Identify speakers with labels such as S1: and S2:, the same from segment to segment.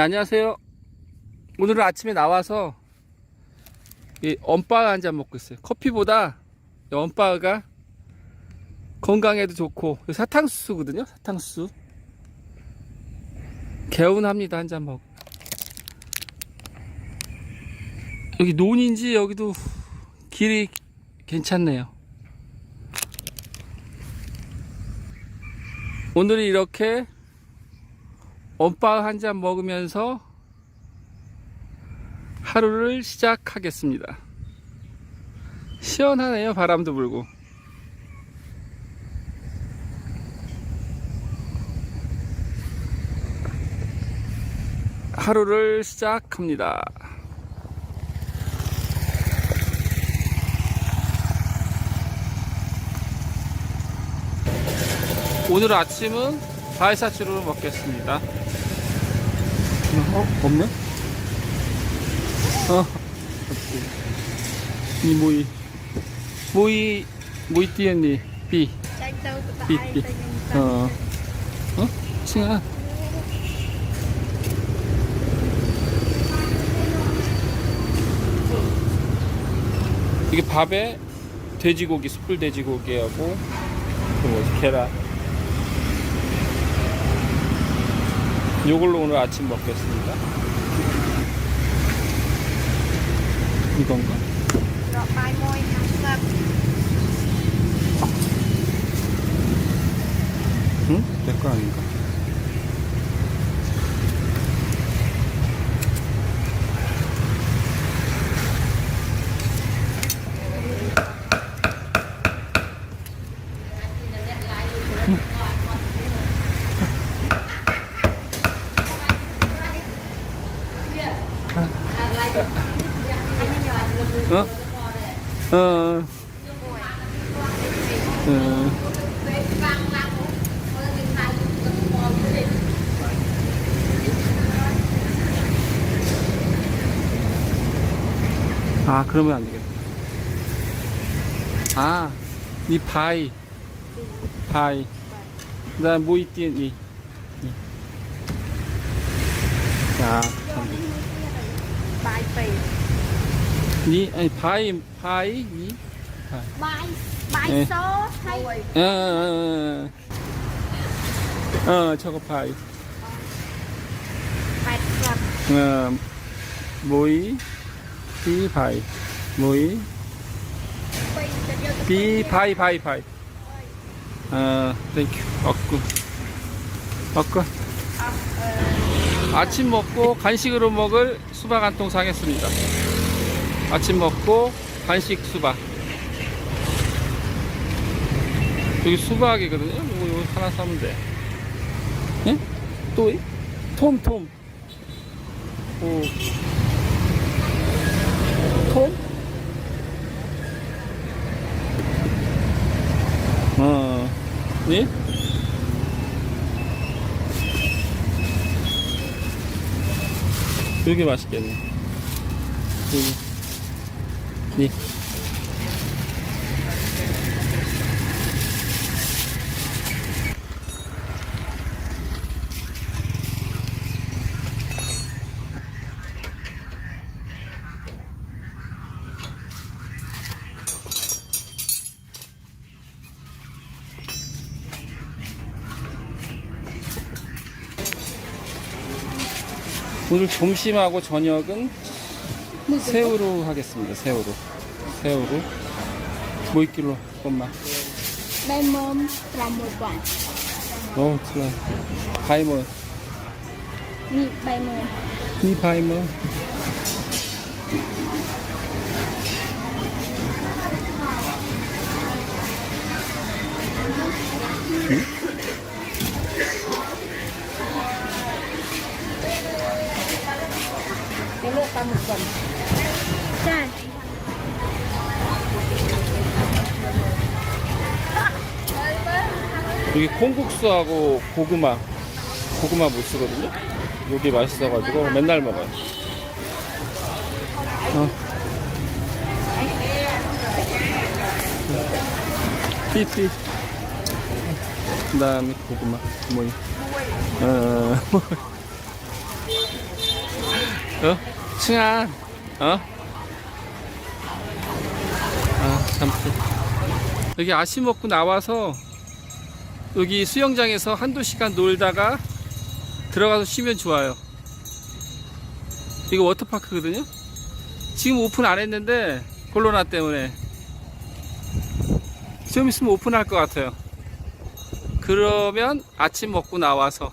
S1: 네, 안녕하세요. 오늘은 아침에 나와서 이 언바 한잔 먹고 있어요. 커피보다 이 언바가 건강에도 좋고 사탕수수거든요. 사탕수수. 개운합니다. 한 잔 먹. 여기 논인지 여기도 길이 괜찮네요. 오늘은 이렇게 언빵 한 잔 먹으면서 하루를 시작하겠습니다. 시원하네요. 바람도 불고. 하루를 시작합니다. 오늘 아침은 바이사치로 먹겠습니다. 어? 없네? 어. 이 모이. 모이, 모이 띠언니. 비.
S2: Tại nhìn
S1: 어. 어? 칭아. 이게 밥에 돼지고기, 숯불 돼지고기하고, 그 뭐지, 계란. 요걸로 오늘 아침 먹겠습니다. 이건가? 응? 내 거 아닌가? 어? 어. 어. 어. 아 그러면 안 되겠다 아 이 바이 바이 그 다음 모이띠엔 이, 이. 자 니 아니 바이 바이 이
S2: Bài Bài
S1: Ê.
S2: số hay
S1: 어, 어, 어, 어, 저거 바이.
S2: ngập
S1: 어, 모이 비 바이. 모이. 비 바이 바이 바이. 어 땡큐 얻고. 얻고. 아침 먹고 간식으로 먹을 수박 한 통 사겠습니다 아침 먹고 간식 수박 여기 수박이거든요 이거, 이거 하나 사면 돼 예? 또? 톰, 톰. 오. 톰? 어, 예? 여기 맛있겠네. 여기. 예. 오늘 점심하고 저녁은 새우로 하겠습니다. 새우로. 새우로. 뭐 잠깐만.
S2: Bài mơm là một quả
S1: 어, 틀라. 바이먼.
S2: Mơm
S1: 이 바이먼.
S2: Cái lô ta một quần Chà
S1: 여기 콩국수하고 고구마. 고구마 못 쓰거든요. 여기 맛있어가지고 맨날 먹어요. 어. 삐삐. 그 다음에 고구마. 뭐이. 어. 어? 승아, 어? 아, 잠시. 여기 아침 먹고 나와서 여기 수영장에서 한두 시간 놀다가 들어가서 쉬면 좋아요. 이거 워터파크거든요? 지금 오픈 안 했는데, 코로나 때문에. 좀 있으면 오픈할 것 같아요. 그러면 아침 먹고 나와서,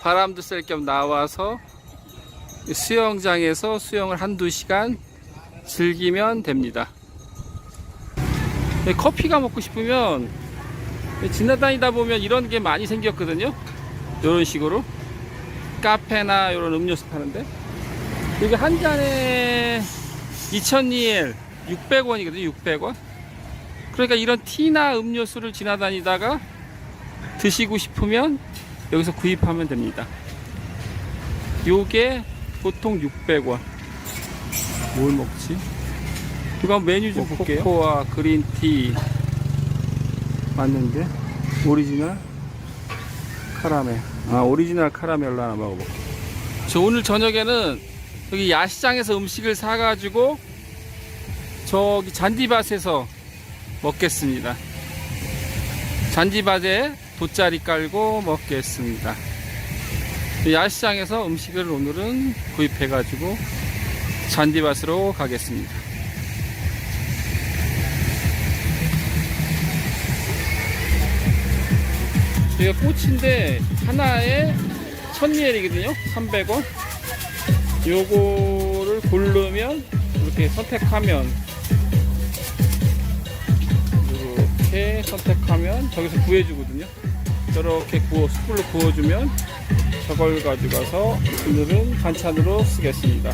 S1: 바람도 쐴 겸 나와서, 수영장에서 수영을 한두 시간 즐기면 됩니다. 네, 커피가 먹고 싶으면 지나다니다 보면 이런 게 많이 생겼거든요. 이런 식으로 카페나 이런 음료수 파는데 이게 한 잔에 2000니엘 600원이거든요. 600원. 그러니까 이런 티나 음료수를 지나다니다가 드시고 싶으면 여기서 구입하면 됩니다. 요게 보통 600원. 뭘 먹지? 한번 메뉴 좀 볼게요. 코코아 그린티 맞는데 오리지널 카라멜. 아 오리지널 카라멜로 하나 먹어볼게요. 저 오늘 저녁에는 여기 야시장에서 음식을 사가지고 저기 잔디밭에서 먹겠습니다. 잔디밭에 돗자리 깔고 먹겠습니다. 야시장에서 음식을 오늘은 구입해 가지고 잔디밭으로 가겠습니다. 이게 꽃인데 하나에 1000리엘이거든요. 300원. 요거를 고르면 이렇게 선택하면 이렇게 선택하면 저기서 구해주거든요. 저렇게 구워 숯불로 구워주면 저걸 가져가서 오늘은 반찬으로 쓰겠습니다.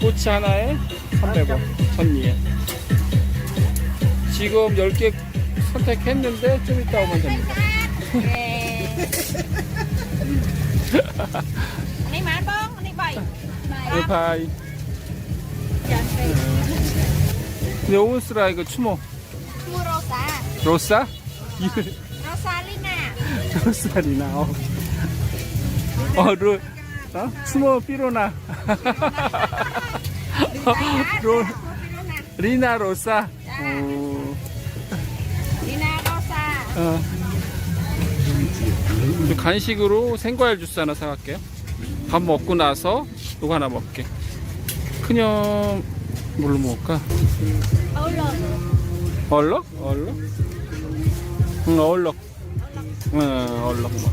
S1: 꼬치 하나에 300원, 천리에. 지금 10개 선택했는데 좀 이따 오면 됩니다.
S2: 네. Bảy.
S1: 네,
S2: đi.
S1: 근데 오은스라 이거 추모.
S2: Rosa.
S1: 로사? 로사 리나. 어, 어 루, 어? 삐로나. 로,
S2: Lina.
S1: 리나 로사. 어,
S2: Lina rosa.
S1: 어. 저 간식으로 생과일 주스 하나 사갈게요. 밥 먹고 나서 이거 하나 먹게. 그냥 뭘로 먹을까?
S2: Olo.
S1: 얼럭? 얼럭? 응, 얼럭. 응, 얼럭 먹.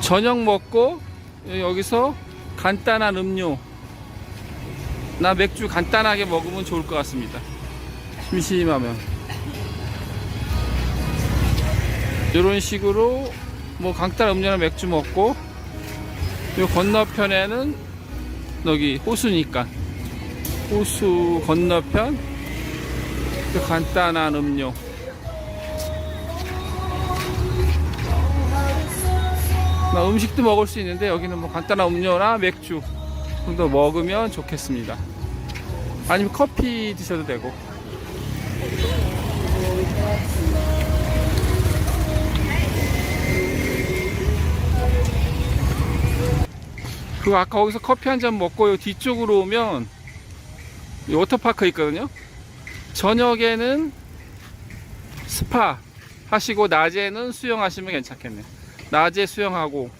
S1: 저녁 먹고 여기서 간단한 음료 나 맥주 간단하게 먹으면 좋을 것 같습니다. 심심하면. 이런 식으로 뭐 간단한 음료나 맥주 먹고 요 건너편에는 여기 호수니까 호수 건너편 그 간단한 음료 나 음식도 먹을 수 있는데 여기는 뭐 간단한 음료나 맥주 정도 먹으면 좋겠습니다. 아니면 커피 드셔도 되고. 그 아까 거기서 커피 한 잔 먹고 요 뒤쪽으로 오면 이 워터파크 있거든요. 저녁에는 스파 하시고 낮에는 수영하시면 괜찮겠네요. 낮에 수영하고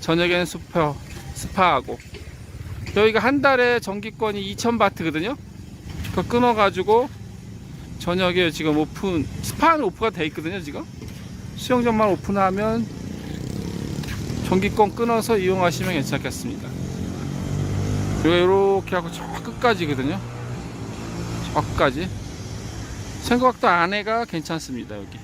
S1: 저녁에는 스파 스파하고 여기가 한 달에 전기권이 2000바트거든요. 그거 끊어가지고 저녁에 지금 오픈 스파는 오프가 돼 있거든요. 지금 수영장만 오픈하면 전기권 끊어서 이용하시면 괜찮겠습니다. 여기가 이렇게 하고 저 끝까지거든요. 저 끝까지 생각도 안에가 괜찮습니다. 여기